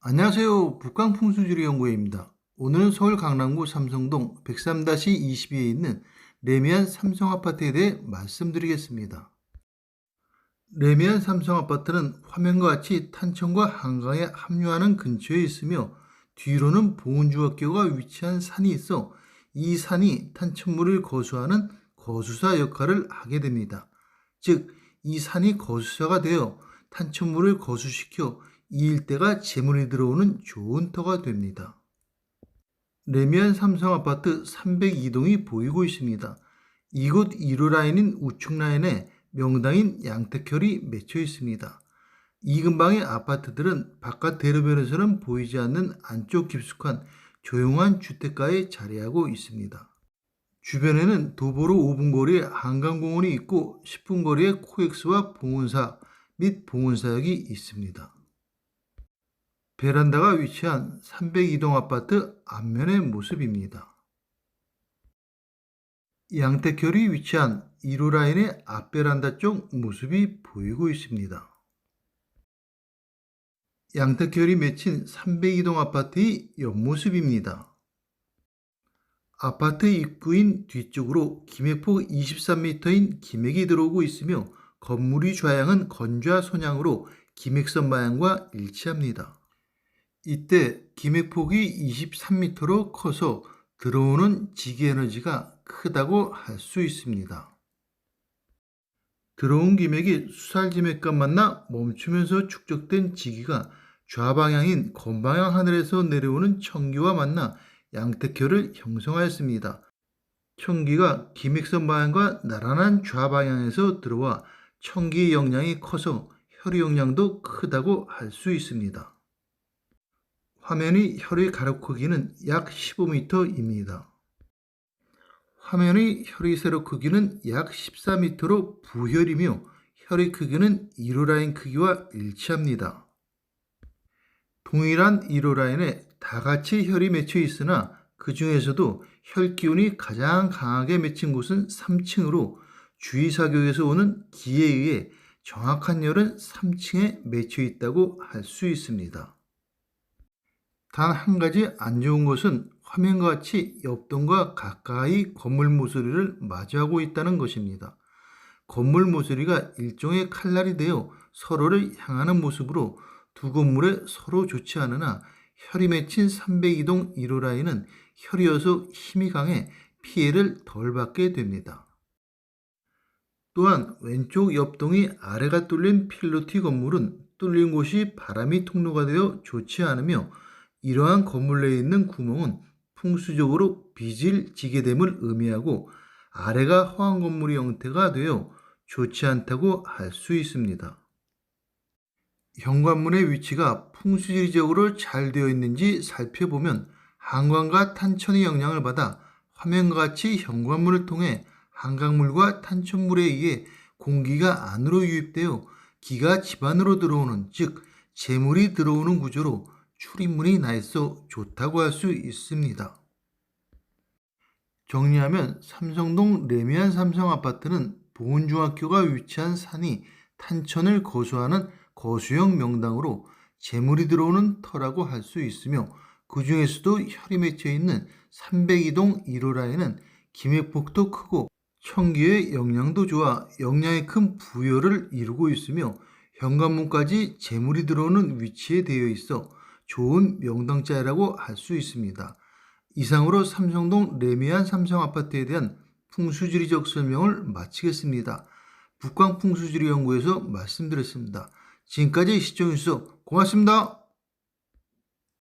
안녕하세요. 북광풍수지리연구회입니다. 오늘은 서울 강남구 삼성동 103-22에 있는 레미안 삼성아파트에 대해 말씀드리겠습니다. 레미안 삼성아파트는 화면과 같이 탄천과 한강에 합류하는 근처에 있으며 뒤로는 보은중학교가 위치한 산이 있어 이 산이 탄천물을 거수하는 거수사 역할을 하게 됩니다. 즉, 이 산이 거수사가 되어 탄천물을 거수시켜 이 일대가 재물이 들어오는 좋은 터가 됩니다. 레미안 삼성아파트 302동이 보이고 있습니다. 이곳 1호 라인인 우측 라인에 명당인 양택혈이 맺혀 있습니다. 이 근방의 아파트들은 바깥 대로변에서는 보이지 않는 안쪽 깊숙한 조용한 주택가에 자리하고 있습니다. 주변에는 도보로 5분 거리에 한강공원이 있고 10분 거리에 코엑스와 봉은사 및 봉은사역이 있습니다. 베란다가 위치한 302동 아파트 앞면의 모습입니다. 양택결이 위치한 1호 라인의 앞베란다 쪽 모습이 보이고 있습니다. 양택결이 맺힌 302동 아파트의 옆모습입니다. 아파트 입구인 뒤쪽으로 김해폭 23m인 김액이 들어오고 있으며 건물이 좌향은 건좌 손향으로 김액선 방향과 일치합니다. 이때 김액폭이 23m로 커서 들어오는 지기에너지가 크다고 할 수 있습니다. 들어온 김액이 수살지맥과 만나 멈추면서 축적된 지기가 좌방향인 건방향 하늘에서 내려오는 청기와 만나 양택혈을 형성하였습니다. 청기가 김액선 방향과 나란한 좌방향에서 들어와 청기의 영향이 커서 혈의 영향도 크다고 할 수 있습니다. 화면의 혈의 가로 크기는 약 15m입니다. 화면의 혈의 세로 크기는 약 14m로 부혈이며 혈의 크기는 1호 라인 크기와 일치합니다. 동일한 1호 라인에 다 같이 혈이 맺혀 있으나 그 중에서도 혈 기운이 가장 강하게 맺힌 곳은 3층으로 주의사격에서 오는 기에 의해 정확한 혈은 3층에 맺혀 있다고 할 수 있습니다. 단 한 가지 안 좋은 것은 화면과 같이 옆동과 가까이 건물 모서리를 마주하고 있다는 것입니다. 건물 모서리가 일종의 칼날이 되어 서로를 향하는 모습으로 두 건물에 서로 좋지 않으나 혈이 맺힌 302동 1호 라인은 혈이어서 힘이 강해 피해를 덜 받게 됩니다. 또한 왼쪽 옆동이 아래가 뚫린 필로티 건물은 뚫린 곳이 바람이 통로가 되어 좋지 않으며 이러한 건물 내에 있는 구멍은 풍수적으로 빚을 지게 됨을 의미하고 아래가 허황 건물의 형태가 되어 좋지 않다고 할 수 있습니다. 현관문의 위치가 풍수지리적으로 잘 되어 있는지 살펴보면 한강과 탄천의 영향을 받아 화면과 같이 현관문을 통해 한강물과 탄천물에 의해 공기가 안으로 유입되어 기가 집 안으로 들어오는 즉 재물이 들어오는 구조로 출입문이 나 있어 좋다고 할 수 있습니다. 정리하면 삼성동 레미안 삼성 아파트는 보은중학교가 위치한 산이 탄천을 거수하는 거수형 명당으로 재물이 들어오는 터라고 할 수 있으며 그 중에서도 혈이 맺혀 있는 302동 1호 라인은 김해폭도 크고 청기의 영양도 좋아 영양이 큰 부여를 이루고 있으며 현관문까지 재물이 들어오는 위치에 되어 있어 좋은 명당자라고 할 수 있습니다. 이상으로 삼성동 레미안 삼성아파트에 대한 풍수지리적 설명을 마치겠습니다. 북광풍수지리연구에서 말씀드렸습니다. 지금까지 시청해주셔서 고맙습니다.